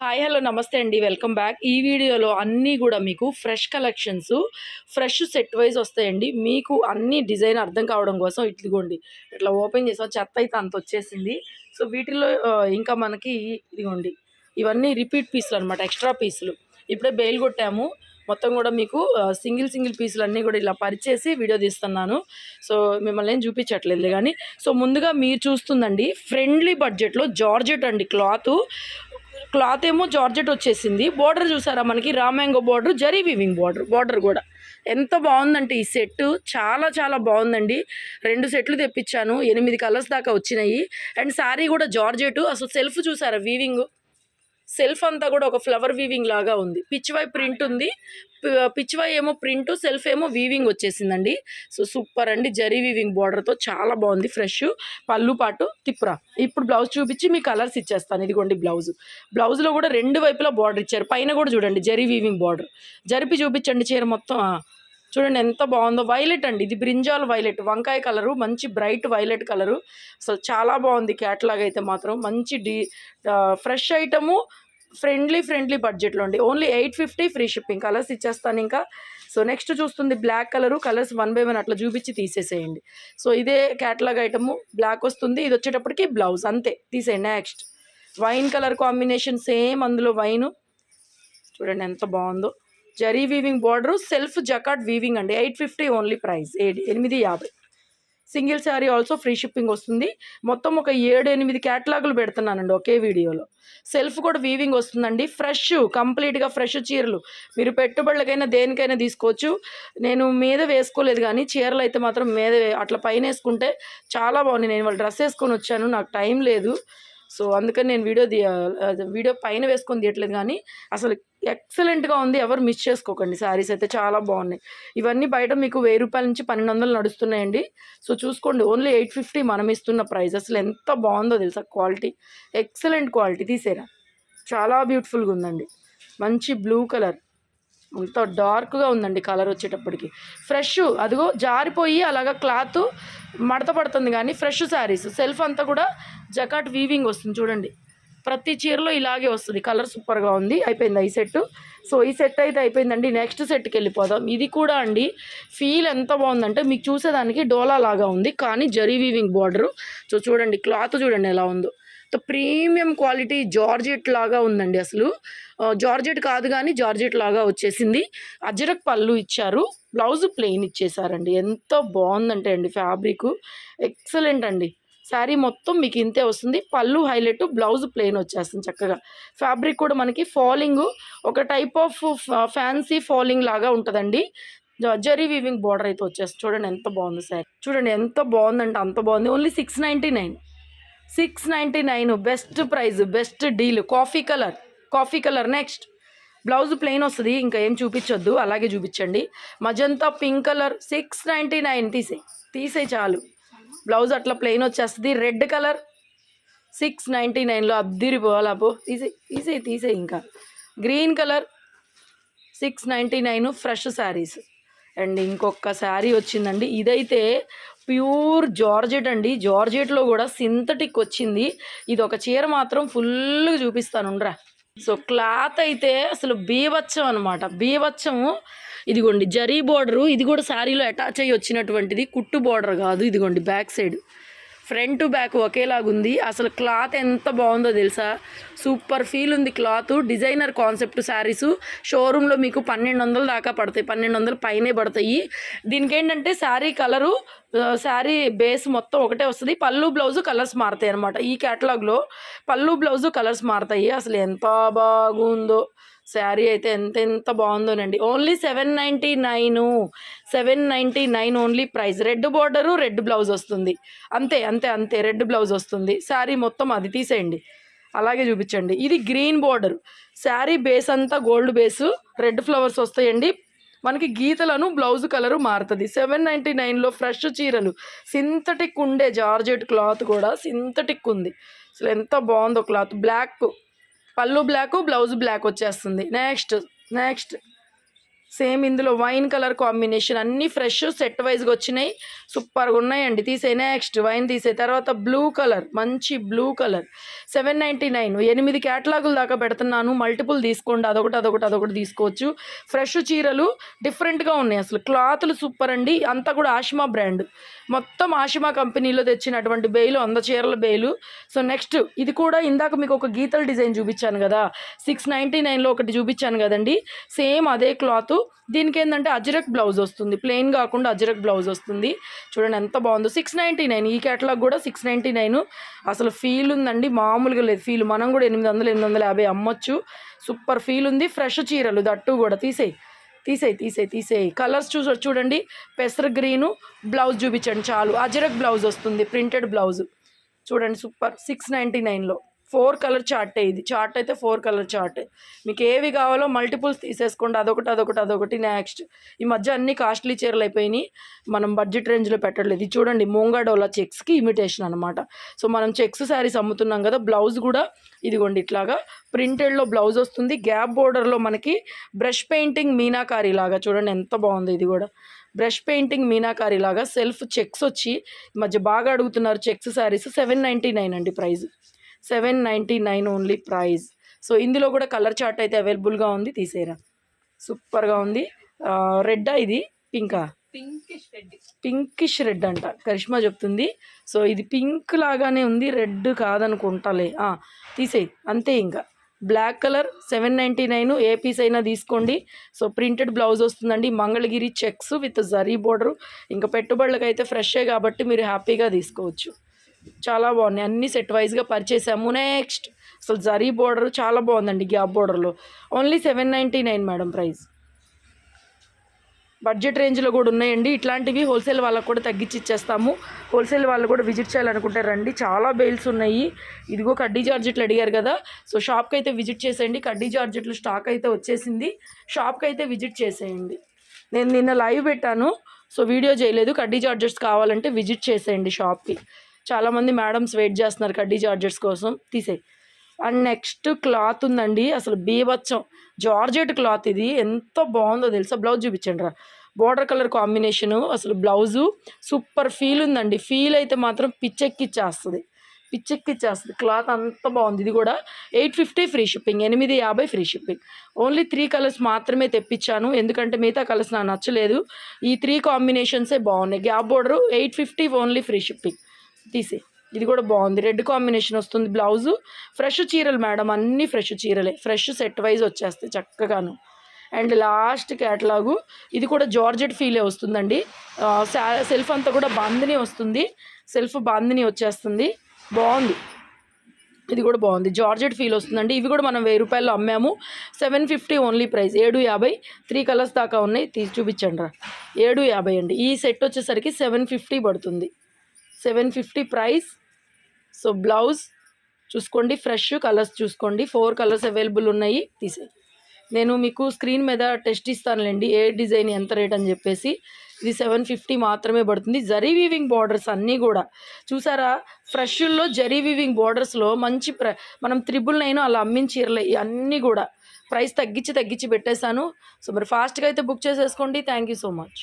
Hi hello నమస్తే అండి. Welcome back. ఈ వీడియోలో అన్నీ కూడా మీకు fresh collections fresh set wise వస్తాయండి. మీకు అన్ని డిజైన్ అర్థం కావడం కోసం ఇట్లుగోండి. ఇట్లా ఓపెన్ చేసాం. చెత్త అయితే అంత వచ్చేసింది. సో వీటిలో ఇంకా మనకి ఇదిగోండి. ఇవన్నీ రిపీట్ పీసులు అనమాట ఎక్స్ట్రా పీసులు. ఇప్పుడే బెయిల్ కొట్టాము. మొత్తం కూడా మీకు సింగిల్ సింగిల్ పీసులు అన్నీ కూడా ఇలా పరిచేసి వీడియో తీస్తున్నాను. సో మిమ్మల్ని ఏం చూపించట్లేదు కానీ సో ముందుగా మీరు చూస్తుందండి ఫ్రెండ్లీ బడ్జెట్లో జార్జెట్ అండి క్లాత్. క్లాత్ ఏమో జార్జెట్ వచ్చేసింది. బార్డర్ చూసారా మనకి? రామాంగో border zari weaving border border కూడా. ఎంత బాగుందంటే ఈ సెట్ చాలా చాలా బాగుందండి. రెండు సెట్లు తెప్పించాను. ఎనిమిది కలర్స్ దాకా వచ్చినాయి. అండ్ శారీ కూడా జార్జెట్. అసలు సెల్ఫ్ చూసారా వీవింగ్ సెల్ఫ్ అంతా కూడా ఒక ఫ్లవర్ వీవింగ్ లాగా ఉంది. పిచ్చివై ప్రింట్ ఉంది. పిచ్చివై ఏమో ప్రింట్ సెల్ఫ్ ఏమో వీవింగ్ వచ్చేసిందండి. సో సూపర్ అండి. జరీ వీవింగ్ బార్డర్తో చాలా బాగుంది. ఫ్రెష్. పళ్ళు పాటు తిప్పురా. ఇప్పుడు బ్లౌజ్ చూపించి మీ కలర్స్ ఇచ్చేస్తాను. ఇదిగోండి బ్లౌజ్. బ్లౌజ్లో కూడా రెండు వైపులా బార్డర్ ఇచ్చారు. పైన కూడా చూడండి జరీ వీవింగ్ బార్డర్. జరిపి చూపించండి చీర మొత్తం. చూడండి ఎంత బాగుందో. వైలెట్ అండి. ఇది బ్రింజాల్ వైలెట్ వంకాయ కలరు మంచి బ్రైట్ వైలెట్ కలరు. అసలు చాలా బాగుంది క్యాట్లాగ్ అయితే మాత్రం. మంచి డీ ఫ్రెష్ ఐటము ఫ్రెండ్లీ ఫ్రెండ్లీ బడ్జెట్లో అండి. Only eight fifty free shipping colours ఇచ్చేస్తాను ఇంకా. సో నెక్స్ట్ చూస్తుంది black colour colours one by one అట్లా చూపించి తీసేసేయండి. సో ఇదే క్యాటలాగ్ ఐటము బ్లాక్ వస్తుంది. ఇది వచ్చేటప్పటికి బ్లౌజ్ అంతే. తీసేయండి. Next wine colour combination same అందులో వైను చూడండి ఎంత బాగుందో. Zari weaving border self jacquard weaving అండి. Eight fifty only price. ఎనిమిది యాభై. Single sari also free shipping వస్తుంది. మొత్తం ఒక ఏడు ఎనిమిది క్యాటలాగులు పెడుతున్నానండి ఒకే వీడియోలో. సెల్ఫ్ కూడా వీవింగ్ వస్తుందండి. ఫ్రెష్ కంప్లీట్గా ఫ్రెష్ చీరలు. మీరు పెట్టుబడులకైనా దేనికైనా తీసుకోవచ్చు. నేను మీద వేసుకోలేదు కానీ చీరలు అయితే మాత్రం మీద అట్లా పైన వేసుకుంటే చాలా బాగుంది నేను వాళ్ళు డ్రెస్ వేసుకొని వచ్చాను. నాకు టైం లేదు. సో అందుకని నేను వీడియో వీడియో పైన వేసుకొని తీయట్లేదు కానీ అసలు ఎక్సలెంట్గా ఉంది. ఎవరు మిస్ చేసుకోకండి. శారీస్ అయితే చాలా బాగున్నాయి. ఇవన్నీ బయట మీకు వెయ్యి రూపాయల నుంచి పన్నెండు వందలు నడుస్తున్నాయండి. సో చూసుకోండి ఓన్లీ ఎయిట్ ఫిఫ్టీ మనం ఇస్తున్న ప్రైస్ అసలు ఎంత బాగుందో తెలుసా? క్వాలిటీ ఎక్సలెంట్ క్వాలిటీ తీసేరా. చాలా బ్యూటిఫుల్గా ఉందండి. మంచి బ్లూ కలర్ అంత డార్క్గా ఉందండి కలర్ వచ్చేటప్పటికి. ఫ్రెష్ అదిగో జారిపోయి అలాగా క్లాత్ మడత పడుతుంది కానీ ఫ్రెష్ శారీస్ సెల్ఫ్ అంతా కూడా జకాట్ వీవింగ్ వస్తుంది చూడండి. ప్రతి చీరలో ఇలాగే వస్తుంది. కలర్ సూపర్గా ఉంది. అయిపోయింది ఈ సెట్ సో ఈ సెట్ అయితే అయిపోయిందండి. నెక్స్ట్ సెట్కి వెళ్ళిపోదాం ఇది కూడా అండి ఫీల్ ఎంత బాగుందంటే మీకు చూసేదానికి డోలా లాగా ఉంది. కానీ జరీ వీవింగ్ బార్డరు. సో చూడండి క్లాత్ చూడండి ఎలా ఉందో. సో ప్రీమియం క్వాలిటీ జార్జెట్ లాగా ఉందండి అసలు. జార్జెట్ కాదు కానీ జార్జెట్ లాగా వచ్చేసింది. అజరక్ పళ్ళు ఇచ్చారు. బ్లౌజ్ ప్లెయిన్ ఇచ్చేసారండి. ఎంత బాగుందంటే అండి ఫ్యాబ్రిక్. ఎక్సలెంట్ అండి. శారీ మొత్తం మీకు ఇంతే వస్తుంది. పళ్ళు హైలైట్ బ్లౌజ్ ప్లెయిన్ వచ్చేస్తుంది చక్కగా. ఫ్యాబ్రిక్ కూడా మనకి ఫాలింగ్ ఒక టైప్ ఆఫ్ ఫ్యాన్సీ ఫాలింగ్ లాగా ఉంటుందండి. జ- జరీ వీవింగ్ బార్డర్ అయితే వచ్చేస్తుంది. చూడండి ఎంత బాగుంది శారీ. చూడండి ఎంత బాగుందంటే అంత బాగుంది. Only six ninety nine six ninety nine best price best deal. Coffee colour coffee colour next. Blouse plain వస్తుంది. ఇంకా ఏం చూపించొద్దు. అలాగే చూపించండి. Magenta pink colour six ninety nine తీసేయి. తీసేయి చాలు. బ్లౌజ్ అట్లా ప్లెయిన్ వచ్చేస్తుంది. రెడ్ కలర్ సిక్స్ నైంటీ నైన్లో అద్దిరి పోవాలా పో తీసే తీసేయి తీసేయి ఇంకా. Green colour six ninety nine fresh saris and ఇంకొక శారీ వచ్చిందండి. ఇదైతే ప్యూర్ జార్జెట్ అండి. జార్జెట్లో కూడా సింథటిక్ వచ్చింది. ఇది ఒక చీర మాత్రం ఫుల్గా చూపిస్తాను రా సో క్లాత్ అయితే అసలు బీవచ్చం అనమాట బీవచ్చము ఇదిగోండి జరీ బోర్డరు. ఇది కూడా శారీలో అటాచ్ అయ్యి వచ్చినటువంటిది కుట్టు బోర్డర్ కాదు. ఇదిగోండి బ్యాక్ సైడ్. ఫ్రంట్ బ్యాక్ ఒకేలాగుంది. అసలు క్లాత్ ఎంత బాగుందో తెలుసా? సూపర్ ఫీల్ ఉంది క్లాత్ డిజైనర్ కాన్సెప్ట్ శారీస్. షోరూంలో మీకు పన్నెండు వందల దాకా పడతాయి. పన్నెండు వందలు పైనే పడతాయి. దీనికి ఏంటంటే శారీ కలరు శారీ బేస్ మొత్తం ఒకటే వస్తుంది. పళ్ళు బ్లౌజు కలర్స్ మారుతాయి అనమాట ఈ క్యాటలాగ్లో. పళ్ళు బ్లౌజు కలర్స్ మారుతాయి. అసలు ఎంత బాగుందో. శారీ అయితే ఎంత ఎంత బాగుందోనండి. Only seven ninety nine seven ninety nine only price red border red blouse వస్తుంది. అంతే అంతే అంతే రెడ్ బ్లౌజ్ వస్తుంది. శారీ మొత్తం అది తీసేయండి. అలాగే చూపించండి. ఇది గ్రీన్ బార్డర్ శారీ బేస్ అంతా గోల్డ్ బేసు రెడ్ ఫ్లవర్స్ వస్తాయండి. మనకి గీతలను బ్లౌజ్ కలరు మారుతుంది. సెవెన్ నైంటీ నైన్లో ఫ్రెష్ చీరలు. సింథటిక్ ఉండే జార్జెట్ క్లాత్ కూడా సింథటిక్ ఉంది. అసలు ఎంత బాగుందో క్లాత్ బ్లాక్ పళ్ళు బ్లాక్ బ్లౌజ్ బ్లాక్ వచ్చేస్తుంది. Next next. సేమ్ ఇందులో వైన్ కలర్ కాంబినేషన్ అన్ని ఫ్రెష్ సెట్ వైజ్గా వచ్చినాయి. సూపర్గా ఉన్నాయండి. తీసే నెక్స్ట్ వైన్ తీసే తర్వాత బ్లూ కలర్ మంచి blue colour seven ninety nine ఎనిమిది క్యాటలాగుల దాకా పెడుతున్నాను. మల్టిపుల్ తీసుకోండి. అదొకటి అదొకటి అదొకటి తీసుకోవచ్చు. ఫ్రెష్ చీరలు డిఫరెంట్గా ఉన్నాయి. అసలు క్లాతులు సూపర్ అండి. అంతా కూడా ఆషిమా బ్రాండ్ మొత్తం ఆషిమా కంపెనీలో తెచ్చినటువంటి బెయిలు వంద చీరల బెయిలు సో నెక్స్ట్ ఇది కూడా ఇందాక మీకు ఒక గీతల డిజైన్ చూపించాను కదా. సిక్స్ నైంటీ నైన్లో ఒకటి చూపించాను కదండి. సేమ్ అదే క్లాత్ దీనికి ఏంటంటే అజరక్ బ్లౌజ్ వస్తుంది. ప్లెయిన్ కాకుండా అజరక్ బ్లౌజ్ వస్తుంది. చూడండి ఎంత బాగుందో. సిక్స్ నైంటీ నైన్ ఈ క్యాటలాగ్ కూడా సిక్స్ నైంటీ నైన్ అసలు ఫీల్ ఉందండి. మామూలుగా లేదు. ఫీల్ మనం కూడా ఎనిమిది వందలు ఎనిమిది వందల యాభై అమ్మొచ్చు. సూపర్ ఫీల్ ఉంది. ఫ్రెష్ చీరలు దట్టు కూడా. తీసేయి. తీసేయి తీసేయి తీసేయి. కలర్స్ చూస చూడండి. పెసర గ్రీను బ్లౌజ్ చూపించండి చాలు. అజరక్ బ్లౌజ్ వస్తుంది. Printed blouse. చూడండి సూపర్ సిక్స్ నైంటీ నైన్లో ఫోర్ కలర్ చార్టే ఇది. చార్ట్ అయితే ఫోర్ కలర్ చార్ట్. మీకు ఏవి కావాలో మల్టిపుల్స్ తీసేసుకోండి. అదొకటి అదొకటి అదొకటి నెక్స్ట్ ఈ మధ్య అన్ని కాస్ట్లీ చీరలు అయిపోయినాయి. మనం బడ్జెట్ రేంజ్లో పెట్టలేదు ఇది చూడండి ముంగాడోలా చెక్స్కి ఇమిటేషన్ అనమాట సో మనం చెక్స్ శారీస్ అమ్ముతున్నాం కదా బ్లౌజ్ కూడా ఇదిగోండి ఇట్లాగా. ప్రింటెడ్లో బ్లౌజ్ వస్తుంది. గ్యాప్ బోర్డర్లో మనకి బ్రష్ పెయింటింగ్ మీనాకారి లాగా. చూడండి ఎంత బాగుంది ఇది కూడా. బ్రష్ పెయింటింగ్ మీనాకారి లాగా. సెల్ఫ్ చెక్స్ వచ్చి ఈ మధ్య బాగా అడుగుతున్నారు checks saris seven ninety nine అండి price. Seven ninety nine only price so ఇందులో కూడా కలర్ చార్ట్ అయితే అవైలబుల్గా ఉంది తీసేరా. సూపర్గా ఉంది. రెడ్డా ఇది? పింకా పింకిష్ రెడ్ పింకిష్ రెడ్ అంట. కరిష్మా చెప్తుంది. సో ఇది పింక్ లాగానే ఉంది రెడ్ కాదనుకుంటాలే. తీసేయి. అంతే ఇంకా. Black colour seven ninety nine ఏ పీస్ అయినా తీసుకోండి. సో ప్రింటెడ్ బ్లౌజ్ వస్తుందండి. Mangalagiri checks with zari border ఇంకా పెట్టుబడులకు అయితే ఫ్రెషే కాబట్టి మీరు హ్యాపీగా తీసుకోవచ్చు. చాలా బాగున్నాయి. అన్ని సెట్ వైజ్గా పరిచేసాము. నెక్స్ట్ అసలు జరీ బోర్డర్ చాలా బాగుందండి గ్యాప్ బోర్డర్లో only seven ninety nine madam price budget రేంజ్లో కూడా ఉన్నాయండి. ఇట్లాంటివి హోల్సేల్ వాళ్ళకు కూడా తగ్గించి ఇచ్చేస్తాము. హోల్సేల్ వాళ్ళు కూడా విజిట్ చేయాలనుకుంటే రండి. చాలా బెయిల్స్ ఉన్నాయి. ఇదిగో కడ్డీ జార్జెట్లు అడిగారు కదా. సో షాప్కి అయితే విజిట్ చేసేయండి. కడ్డీ జార్జెట్లు స్టాక్ అయితే వచ్చేసింది. షాప్కి అయితే విజిట్ చేసేయండి. నేను నిన్న లైవ్ పెట్టాను. సో వీడియో చేయలేదు. కడ్డీ జార్జెట్స్ కావాలంటే విజిట్ చేసేయండి షాప్కి చాలామంది మేడమ్స్ వెయిట్ చేస్తున్నారు కడ్డీ జార్జెట్స్ కోసం. తీసేయి. అండ్ నెక్స్ట్ క్లాత్ ఉందండి. అసలు బీభత్సం. జార్జెట్ క్లాత్ ఇది. ఎంత బాగుందో తెలుసా? బ్లౌజ్ చూపించండి రా. Border colour combination. అసలు బ్లౌజు సూపర్ ఫీల్ ఉందండి. ఫీల్ అయితే మాత్రం పిచ్చెక్కిచ్చేస్తుంది. పిచ్చెక్కిచ్చేస్తుంది. క్లాత్ అంత బాగుంది. ఇది కూడా ఎయిట్ ఫిఫ్టీ ఫ్రీ షిప్పింగ్. ఎనిమిది యాభై free shipping. Only three colours మాత్రమే తెప్పించాను. ఎందుకంటే మిగతా కలర్స్ నాకు నచ్చలేదు. ఈ త్రీ కాంబినేషన్సే బాగున్నాయి. Gap border eight fifty only free shipping. తీసి ఇది కూడా బాగుంది. రెడ్ కాంబినేషన్ వస్తుంది బ్లౌజు. ఫ్రెష్ చీరలు మేడం అన్నీ ఫ్రెష్ చీరలే. ఫ్రెష్ సెట్ వైజ్ వచ్చేస్తాయి చక్కగాను. అండ్ లాస్ట్ క్యాటలాగు ఇది కూడా జార్జెట్ ఫీలే వస్తుందండి. సెల్ఫ్ అంతా కూడా బాందిని వస్తుంది. సెల్ఫ్ బాందిని వచ్చేస్తుంది. బాగుంది. ఇది కూడా బాగుంది. జార్జెట్ ఫీల్ వస్తుందండి. ఇవి కూడా మనం వెయ్యి రూపాయలు అమ్మాము. సెవెన్ ఫిఫ్టీ ఓన్లీ ప్రైస్ ఏడు యాభై. త్రీ కలర్స్ దాకా ఉన్నాయి. తీసి చూపించండి రా. ఏడు యాభై అండి. ఈ సెట్ వచ్చేసరికి సెవెన్ ఫిఫ్టీ పడుతుంది. Seven fifty price. So blouse చూసుకోండి ఫ్రెష్ కలర్స్ చూసుకోండి. ఫోర్ కలర్స్ అవైలబుల్ ఉన్నాయి తీసే నేను మీకు స్క్రీన్ మీద టెస్ట్ ఇస్తానులేండి ఏ డిజైన్ ఎంత రేట్ అని చెప్పేసి. ఇది సెవెన్ ఫిఫ్టీ మాత్రమే పడుతుంది. జరీ వీవింగ్ బార్డర్స్ అన్నీ కూడా. చూసారా? ఫ్రెష్లో జరీ వీవింగ్ బార్డర్స్లో మంచి ప్ర మనం త్రిబుల్ నైన్ అలా అమ్మిన చీరలు అన్నీ కూడా. ప్రైస్ తగ్గించి తగ్గించి పెట్టేశాను. సో మరి ఫాస్ట్గా అయితే బుక్ చేసేసుకోండి. Thank you so much.